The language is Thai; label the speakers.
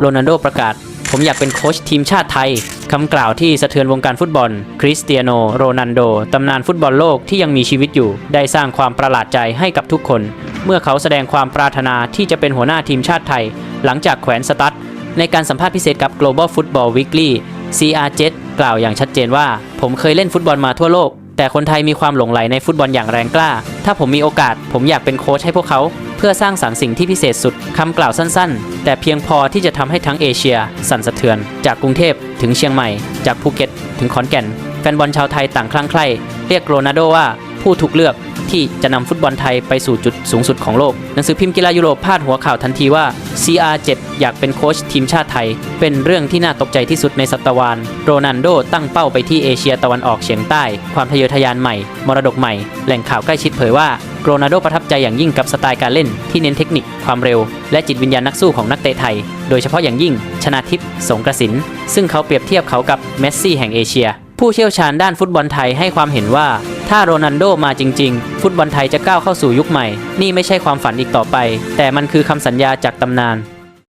Speaker 1: โรนัลโดประกาศ ผมอยากเป็นโค้ชทีมชาติไทยคำกล่าวที่สะเทือนวงการฟุตบอล คริสเตียโนโรนัลโด ตำนานฟุตบอลโลกที่ยังมีชีวิตอยู่ ได้สร้างความประหลาดใจให้กับทุกคน เมื่อเขาแสดงความปรารถนาที่จะเป็นหัวหน้าทีมชาติไทย หลังจากแขวนสตั๊ดในการสัมภาษณ์พิเศษกับ Global Football Weekly CR7 กล่าวอย่างชัดเจนว่า ผมเคยเล่นฟุตบอลมาทั่วโลก แต่คนไทยมีความหลงใหลในฟุตบอลอย่างแรงกล้า ถ้าผมมีโอกาส ผมอยากเป็นโค้ชให้พวกเขา เพื่อสร้างสรรค์สิ่งที่พิเศษสุดคำกล่าวสั้นๆ แต่เพียงพอที่จะทำให้ทั้งเอเชีย สั่นสะเทือน จากกรุงเทพถึงเชียงใหม่ จากภูเก็ต ถึงขอนแก่น แฟนบอลชาวไทยต่างคลั่งไคล้เรียกโรนัลโดว่าผู้ถูกเลือก ที่จะนำฟุตบอลไทยไปสู่จุดสูงสุดของโลก หนังสือพิมพ์กีฬายุโรปพาดหัวข่าวทันทีว่า CR7 อยากเป็นโค้ชทีมชาติไทย เป็นเรื่องที่น่าตกใจที่สุดในศตวรรษโรนัลโดตั้งเป้าไปที่เอเชียตะวันออกเฉียงใต้ ความทะเยอทะยานใหม่ มรดกใหม่ แหล่งข่าวใกล้ชิดเผยว่าโรนัลโดประทับใจอย่างยิ่งกับสไตล์การเล่นที่เน้นเทคนิคความเร็ว และจิตวิญญาณนักสู้ของนักเตะไทย โดยเฉพาะอย่างยิ่งชนาทิพย์สงกระสิน ซึ่งเขาเปรียบเทียบเขากับเมสซี่แห่งเอเชีย ผู้เชี่ยวชาญด้านฟุตบอลไทยให้ความเห็นว่า ถ้าโรนัลโดมาจริง ๆ ฟุตบอลไทยจะก้าวเข้าสู่ยุคใหม่ นี่ไม่ใช่ความฝันอีกต่อไป แต่มันคือคำสัญญาจากตำนาน